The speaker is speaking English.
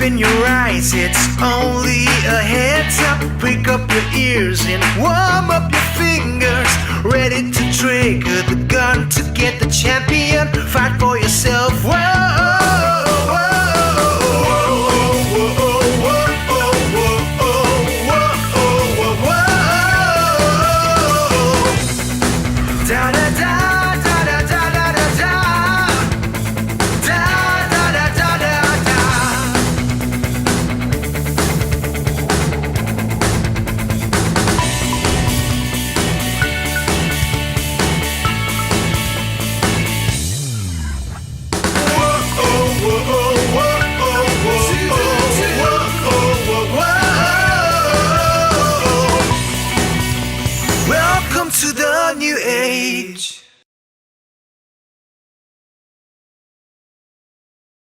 Open your eyes, it's only a heads up. Pick up your ears and warm up your fingers. Ready to trigger the gun to get the champion. Fight for yourself. New age.